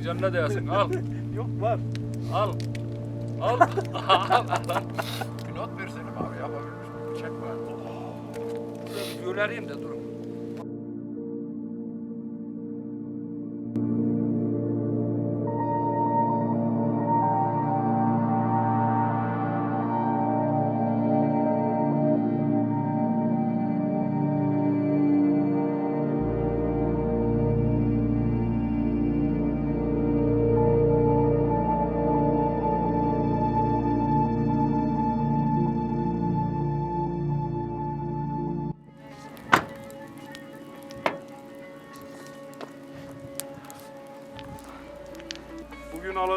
Geçmişlerin canına değersin. Al. Yok var. Al. Al. al. Bir not versene abi yapabilmiş miyim? Çek var. Burada bir göndereyim de durun.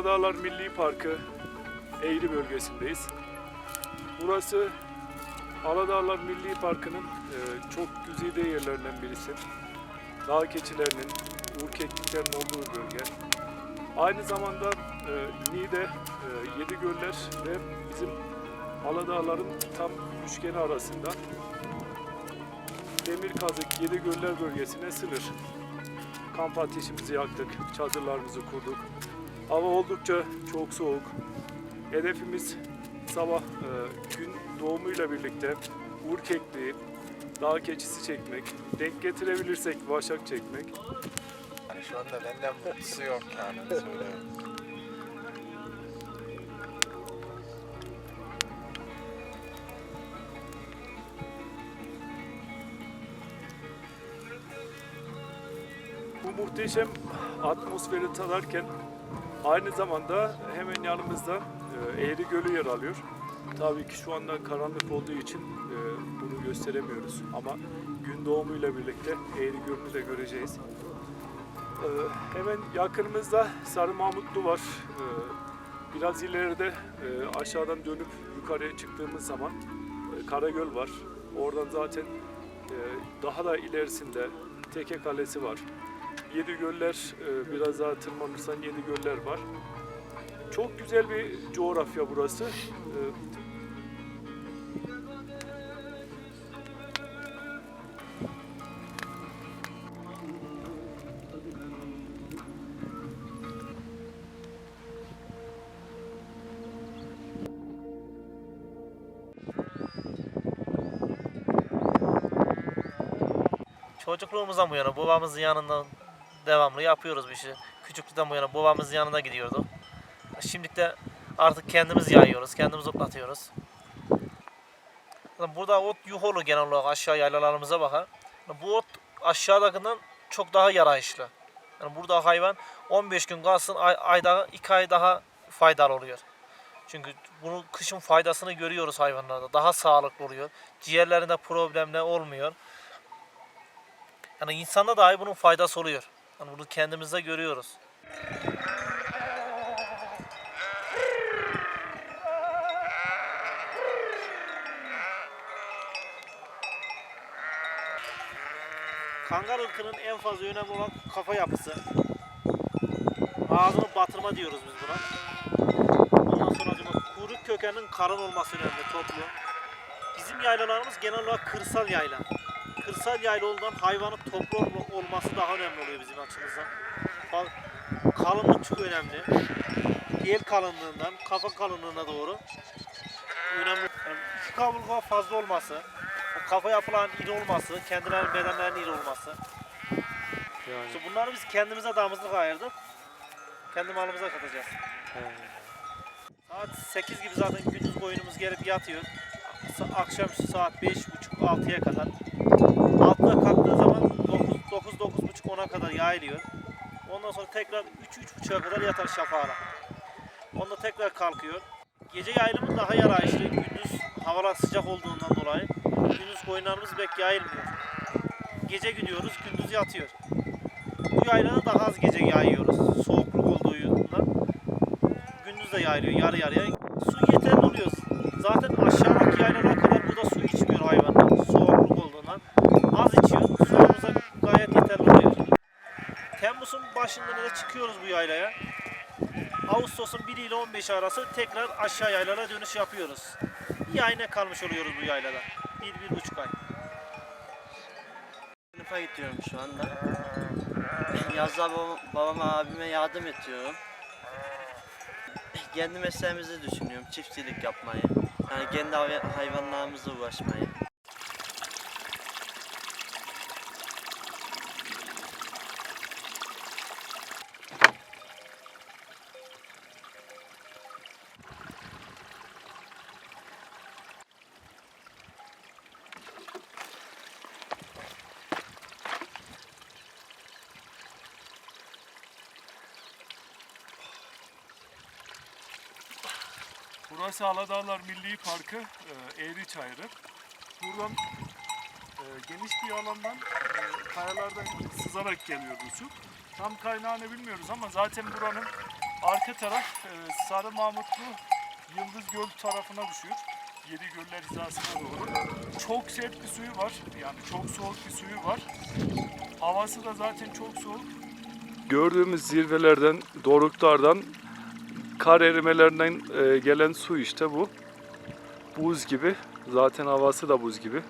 Aladağlar Milli Parkı Eğri bölgesindeyiz. Burası Aladağlar Milli Parkı'nın e, çok güzide yerlerinden birisi. Dağ keçilerinin, uğur kekliklerin olduğu bölge. Aynı zamanda e, Niğde, e, Yedigöller ve bizim Aladağların tam üçgeni arasında Demirkazık, Yedigöller bölgesine sınır. Kamp ateşimizi yaktık, çadırlarımızı kurduk. Hava oldukça çok soğuk. Hedefimiz sabah e, gün doğumuyla birlikte uğur kekliği, dağ keçisi çekmek, denk getirebilirsek vaşak çekmek. Hani şu anda benden mutlusu yok yani. Söyleyeyim. Bu muhteşem atmosferi tadarken aynı zamanda hemen yanımızda e, Eğri Gölü yer alıyor. Tabii ki şu anda karanlık olduğu için e, bunu gösteremiyoruz ama gün doğumuyla birlikte Eğri Gölü'nü de göreceğiz. E, hemen yakınımızda Sarı Mahmutlu var. Biraz ileride aşağıdan dönüp yukarıya çıktığımız zaman Karagöl var. Oradan zaten daha da ilerisinde Teke Kalesi var. Yedi göller, e, biraz daha tırmanırsan yedi göller var. Çok güzel bir coğrafya burası. Çocukluğumuzdan bu yana babamızın yanında devamlı yapıyoruz bu işi. Küçüklükten bu yana babamızın yanında gidiyorduk. Şimdi de artık kendimiz yayıyoruz, kendimiz otlatıyoruz. Burada ot yuholu genel olarak aşağı yaylalarımıza bakar. Bu ot aşağıdakinden çok daha yarayışlı. Yani burada hayvan 15 gün kalsın ay, ayda 2 ay daha faydalı oluyor. Çünkü bunu kışın faydasını görüyoruz hayvanlarda. Daha sağlıklı oluyor. Ciğerlerinde problemler olmuyor. Yani insanda dahi bunun faydası oluyor. Yani bunu kendimizde görüyoruz. Kangal ırkının en fazla önemli olan kafa yapısı. Ağzını batırma diyoruz biz buna. Ondan sonra acaba kuyruk kökeninin kalın olması önemli, toplu. Bizim yaylalarımız genel olarak kırsal yayla kırsal yayla olduğundan hayvanın toplu ol- olması daha önemli oluyor bizim açımızdan. Kalınlık çok önemli. El kalınlığından kafa kalınlığına doğru önemli. Yani iki kaburga fazla olması, kafa yapılan iri olması, kendilerinin bedenlerinin iri olması. İşte bunları biz kendimize damızlık ayırdık. Kendi malımıza katacağız. Saat 8 gibi zaten gündüz koyunumuz gelip yatıyor. Akşam saat 5.30-6'ya kadar 9 9 9.30 10'a kadar yayılıyor. Ondan sonra tekrar 3 3.30'a kadar yatar şafağına. Onda tekrar kalkıyor. Gece yayılımı daha yarayışlı. Gündüz havalar sıcak olduğundan dolayı gündüz koyunlarımız pek yayılmıyor. Gece gidiyoruz, gündüz yatıyor. Bu yaylada daha az gece yayıyoruz. Soğukluk olduğundan. Gündüz de yayılıyor yarı yarıya. Su yeterli oluyor. Zaten aşağıdaki yaylalara kadar burada su içmiyor hayvanlar. Soğukluk olduğundan az içiyor. Suyumuza gayet yeterli oluyor. Temmuz'un başında da çıkıyoruz bu yaylaya. Ağustos'un 1 ile 15 arası tekrar aşağı yaylalara dönüş yapıyoruz. Bir ay ne kalmış oluyoruz bu yaylada. Bir, bir buçuk ay. kampa gidiyorum şu anda. Yazda babam, babama abime yardım ediyorum. Kendi mesleğimizi düşünüyorum. Çiftçilik yapmayı. Yani kendi hay- hayvanlarımızla uğraşmayı. Burası Aladağlar Milli Parkı, e, Eğri Çayırı. Buradan e, geniş bir alandan e, kayalardan sızarak geliyor bu su. Tam kaynağını bilmiyoruz ama zaten buranın arka taraf e, Sarı Mahmutlu Yıldız Göl tarafına düşüyor. Yedi göller hizasına doğru. Çok sert bir suyu var. Yani çok soğuk bir suyu var. Havası da zaten çok soğuk. Gördüğümüz zirvelerden, doruklardan kar erimelerinden e, gelen su işte bu. Buz gibi. Zaten havası da buz gibi.